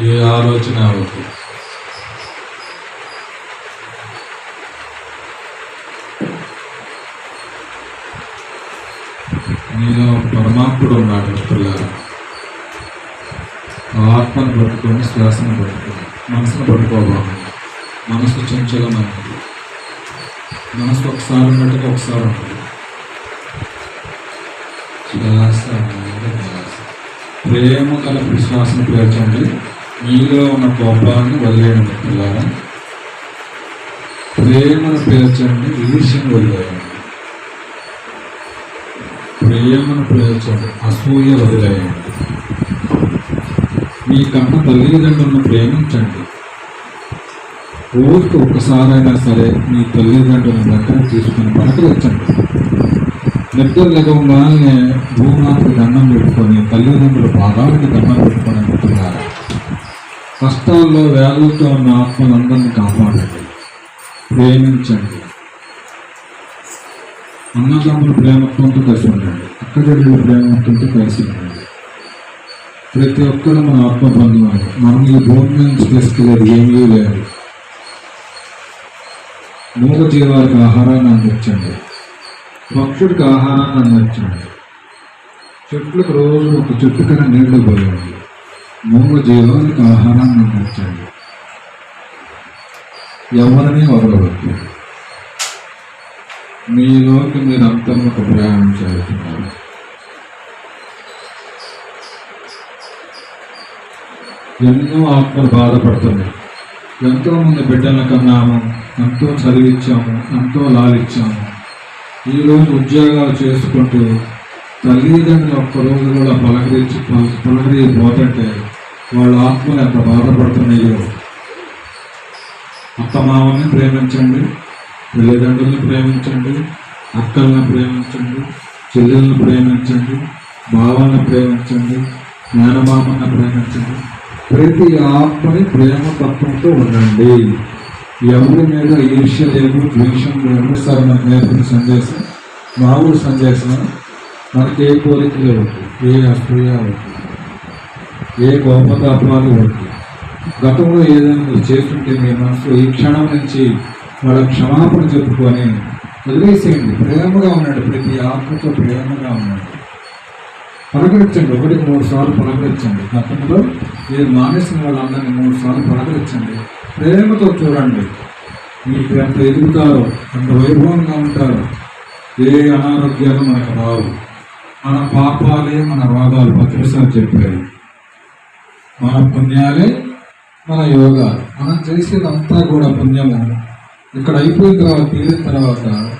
ఏ ఆలోచన నేను పరమాత్ముడు ఉన్నాడు పిల్లారా ఆత్మను పట్టుకొని శ్వాసను పట్టుకొని మనసును పట్టుకోవాలి. మనసు చంచలమైనది. మనసు ఒకసారి ఉన్నట్టుగా ఒకసారి ఉంటుంది. ధ్యాస. ప్రేమ కల విశ్వాసం పేర్చండి మీలో ఉన్న కోపాన్ని వదిలేయండి పిల్లారా ప్రేమను పేర్చండి ఈర్ష్యను వదిలేయండి. ప్రేమను పేర్చండి అసూయ వదిలేయండి. మీ కన్న తల్లిదండ్రులను ప్రేమించండి. ఊరికి ఒక్కసారైనా సరే మీ తల్లిదండ్రులను దగ్గర తీసుకుని పలకరించండి నిద్ర లెగవగానే భూమాతకి దండం పెట్టుకొని తల్లిదండ్రులు పాదాలకి దండం పెట్టుకొని అంటున్నారు కష్టాల్లో వ్యాధులతో ఉన్న ఆత్మలందరినీ కాపాడండి. ప్రేమించండి. అన్నదమ్ములు ప్రేమత్వంతో కలిసి ఉండండి. అక్కడెళ్ళు ప్రేమత్వంతో కలిసి ఉండండి. ప్రతి ఒక్కరూ మన ఆత్మ బంధువులు మనం ఈ భూమి నుంచి తీసుకెళ్ళేది ఏమీ లేదు. మూగ జీవాలకు ఆహారాన్ని అందించండి. పక్షుడికి ఆహారాన్ని అందించండి చెట్లకు రోజు ఒక చెట్టు కన్నా నీళ్ళు పోయండి. మూడు జీవానికి ఆహారాన్ని అందించండి ఎవరిని వదలవద్దు మీలోకి మీరు అంతర్ముఖ ప్రయాణం చేస్తున్నారు. ఎన్నో ఆత్మలు బాధపడుతున్నాయి. ఎంతో మంది బిడ్డలను కన్నాము ఎంతో చదివిచ్చాము ఎంతో లాలిచ్చాము. ఈరోజు ఉద్యోగాలు చేసుకుంటూ తల్లిదండ్రులు ఒక్కరోజు కూడా పలకరించి పలకరి పోతుంటే వాళ్ళ ఆత్మలు ఎంత బాధపడుతున్నాయో. అత్త మామని ప్రేమించండి తల్లిదండ్రులను ప్రేమించండి అక్కలను ప్రేమించండి చెల్లెలను ప్రేమించండి బావలను ప్రేమించండి మేనమామని ప్రేమించండి. ప్రతి ఆత్మని ప్రేమ తత్వంతో ఉండండి. ఎవరు మీద ఈర్ష్య లేదు ద్వేషం లేదు సార్ మన నేర్పిన సందేశం. మామూలు సందేశం. మనకి ఏ కోరికలు లేవు ఏ అసూయ వద్దు ఏ కోపతాపాలు వద్దు గతంలో ఏదైనా మీరు చేస్తుంటే మీ మనసు ఈ క్షణం నుంచి వాళ్ళ క్షమాపణ చెప్పుకొని వదిలేసేయండి. ప్రేమగా ఉన్నాడు ప్రతి ఆత్మతో ప్రేమగా ఉన్నాడు పలకరించండి. ఒకటికి మూడు సార్లు పలకరించండి. గతంలో మీరు మానేసిన వాళ్ళందరినీ మూడు సార్లు పలకరించండి. ప్రేమతో చూడండి. మీకు ఎంత ఎదుగుతారో ఎంత వైభవంగా ఉంటారో. ఏ అనారోగ్యాలు మనకు రావు. మన పాపాలే మన రోగాలు పత్రిసారి చెప్పారు. మన పుణ్యాలే మన యోగాలు. మనం చేసేదంతా కూడా పుణ్యము. ఇక్కడ అయిపోయిన తర్వాత తీరిన తర్వాత